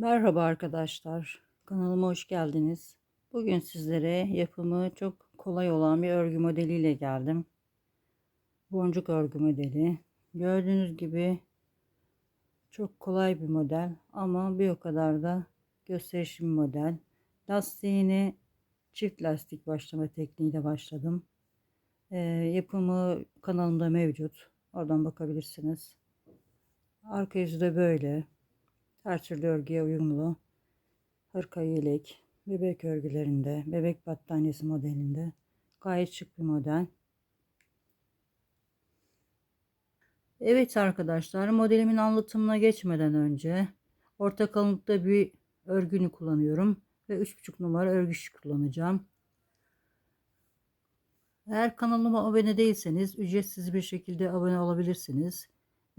Merhaba arkadaşlar. Kanalıma hoş geldiniz. Bugün sizlere yapımı çok kolay olan bir örgü modeliyle geldim. Boncuk örgü modeli. Gördüğünüz gibi çok kolay bir model ama bir o kadar da gösterişli bir model. Lastiğini çift lastik başlama tekniğiyle başladım. Ee, yapımı kanalımda mevcut. Oradan bakabilirsiniz. Arka yüzü de böyle. Her türlü örgüye uyumlu. Hırka yelek, bebek örgülerinde, bebek battaniyesi modelinde. Gayet şık bir model. Evet arkadaşlar modelimin anlatımına geçmeden önce orta kalınlıkta bir örgünü kullanıyorum ve 3,5 numara örgü şiş kullanacağım. Eğer kanalıma abone değilseniz ücretsiz bir şekilde abone olabilirsiniz.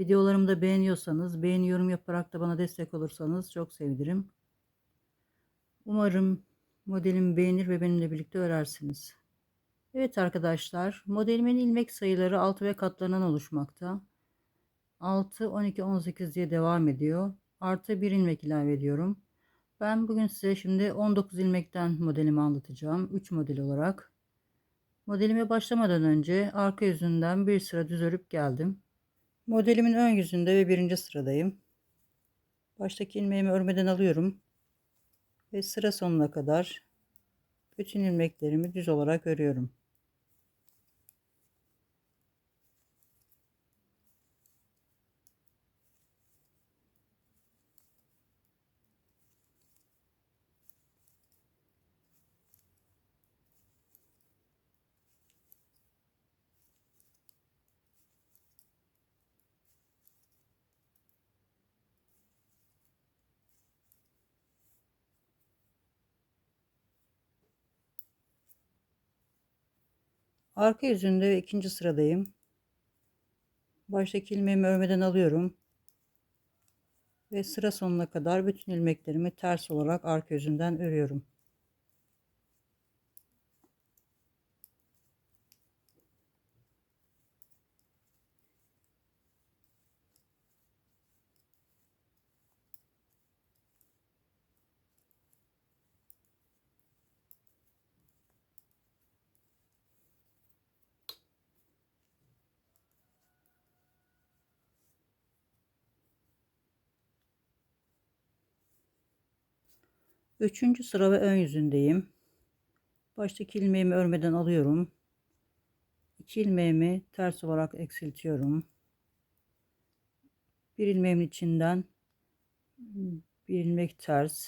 Videolarımı da beğeniyorsanız beğeni yorum yaparak da bana destek olursanız çok sevinirim. Umarım modelimi beğenir ve benimle birlikte örersiniz. Evet arkadaşlar modelimin ilmek sayıları 6 ve katlarından oluşmakta. 6, 12, 18 diye devam ediyor. Artı bir ilmek ilave ediyorum. Ben bugün size şimdi 19 ilmekten modelimi anlatacağım. 3 model olarak. Modelime başlamadan önce arka yüzünden bir sıra düz örüp geldim. Modelimin ön yüzünde ve birinci sıradayım. Baştaki ilmeğimi örmeden alıyorum. Ve sıra sonuna kadar bütün ilmeklerimi düz olarak örüyorum. Arka yüzünde ikinci sıradayım. Baştaki ilmeğimi örmeden alıyorum. Ve sıra sonuna kadar bütün ilmeklerimi ters olarak arka yüzünden örüyorum. Üçüncü sıra ve ön yüzündeyim. Baştaki ilmeğimi örmeden alıyorum. İki ilmeğimi ters olarak eksiltiyorum. Bir ilmeğimin içinden bir ilmek ters,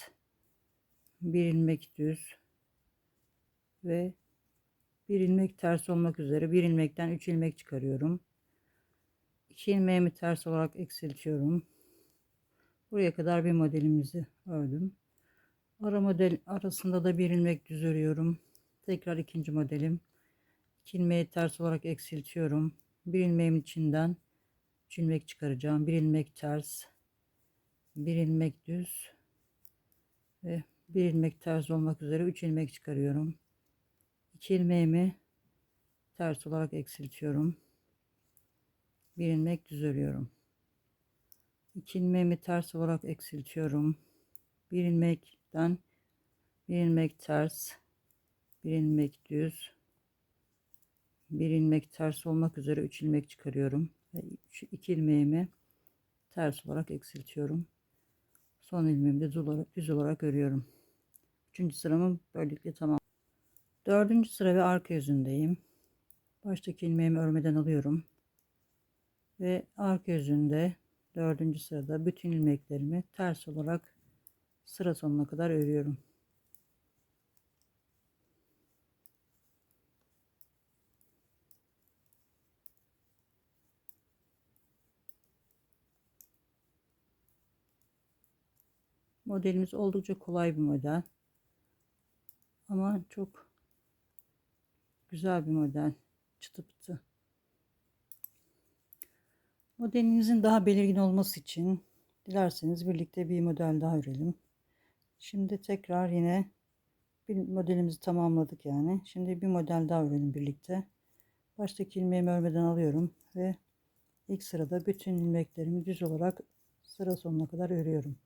bir ilmek düz ve bir ilmek ters olmak üzere bir ilmekten üç ilmek çıkarıyorum. İki ilmeğimi ters olarak eksiltiyorum. Buraya kadar bir modelimizi ördüm. Ara model arasında da bir ilmek düz örüyorum. Tekrar ikinci modelim. İki ilmeği ters olarak eksiltiyorum. Bir ilmeğin içinden 3 ilmek çıkaracağım. Bir ilmek ters. Bir ilmek düz. Ve bir ilmek ters olmak üzere 3 ilmek çıkarıyorum. 2 ilmeğimi ters olarak eksiltiyorum. Bir ilmek düz örüyorum. 2 ilmeğimi ters olarak eksiltiyorum. Bir ilmek ilmekten bir ilmek ters bir ilmek düz bir ilmek ters olmak üzere 3 ilmek çıkarıyorum ve 2 ilmeğimi ters olarak eksiltiyorum. Son ilmeğimi de düz olarak, düz olarak örüyorum. Üçüncü sıramı böylelikle tamam. Dördüncü sıra ve arka yüzündeyim. Baştaki ilmeğimi örmeden alıyorum. Ve arka yüzünde dördüncü sırada bütün ilmeklerimi ters olarak sıra sonuna kadar örüyorum. Modelimiz oldukça kolay bir model. Ama çok güzel bir model. Çıtı pıtı. Modelinizin daha belirgin olması için dilerseniz birlikte bir model daha örelim. Şimdi tekrar yine bir modelimizi tamamladık yani. Şimdi bir model daha örelim birlikte. Baştaki ilmeğimi örmeden alıyorum ve ilk sırada bütün ilmeklerimi düz olarak sıra sonuna kadar örüyorum.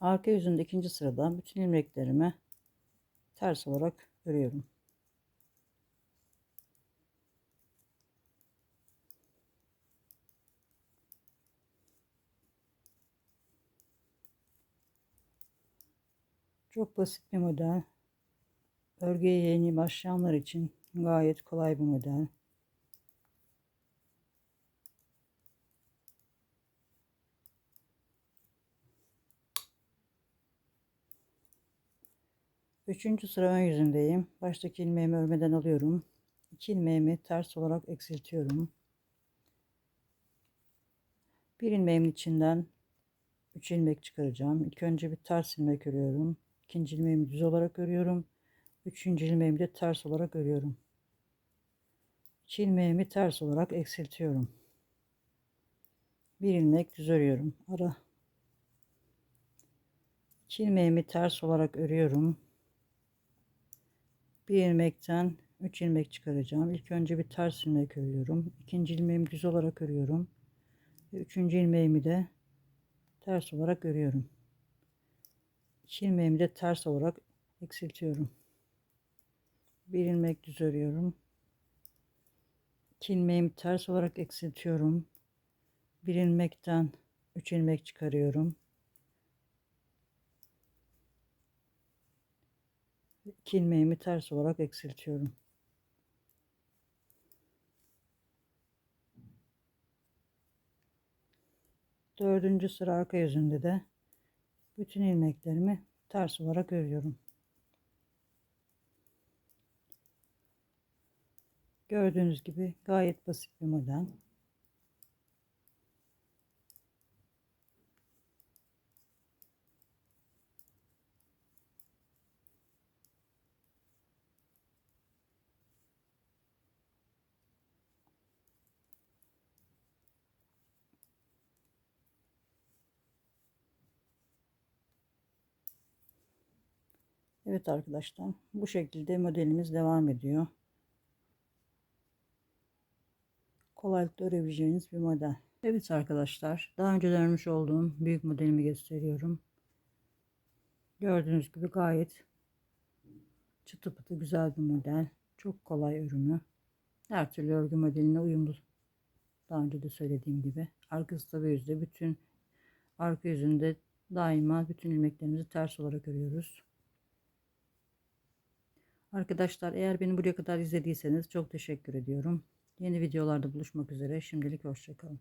Arka yüzünde ikinci sırada bütün ilmeklerimi ters olarak örüyorum. Çok basit bir model. Örgüye yeni başlayanlar için gayet kolay bir model. Üçüncü sıra ön yüzündeyim. Baştaki ilmeğimi örmeden alıyorum. İki ilmeğimi ters olarak eksiltiyorum. Bir ilmeğimin içinden 3 ilmek çıkaracağım. İlk önce bir ters ilmek örüyorum. İkinci ilmeğimi düz olarak örüyorum. Üçüncü ilmeğimi de ters olarak örüyorum. İki ilmeğimi ters olarak eksiltiyorum. Bir ilmek düz örüyorum. Ara. İki ilmeğimi ters olarak örüyorum. Bir ilmekten 3 ilmek çıkaracağım. İlk önce bir ters ilmek örüyorum. İkinci ilmeğimi düz olarak örüyorum. Üçüncü ilmeğimi de ters olarak örüyorum. İki ilmeğimi de ters olarak eksiltiyorum. Bir ilmek düz örüyorum. İki ilmeğimi ters olarak eksiltiyorum. Bir ilmekten 3 ilmek çıkarıyorum. İki ilmeğimi ters olarak eksiltiyorum. Dördüncü sıra arka yüzünde de bütün ilmeklerimi ters olarak örüyorum. Gördüğünüz gibi gayet basit bir model. Evet arkadaşlar bu şekilde modelimiz devam ediyor. Kolaylıkla örebileceğiniz bir model. Evet arkadaşlar daha önce örmüş olduğum büyük modelimi gösteriyorum. Gördüğünüz gibi gayet çıtı pıtı güzel bir model. Çok kolay örümü. Her türlü örgü modeline uyumlu. Daha önce de söylediğim gibi. Arkası tabi yüzde bütün arka yüzünde daima bütün ilmeklerimizi ters olarak örüyoruz. Arkadaşlar eğer beni buraya kadar izlediyseniz çok teşekkür ediyorum. Yeni videolarda buluşmak üzere. Şimdilik hoşçakalın.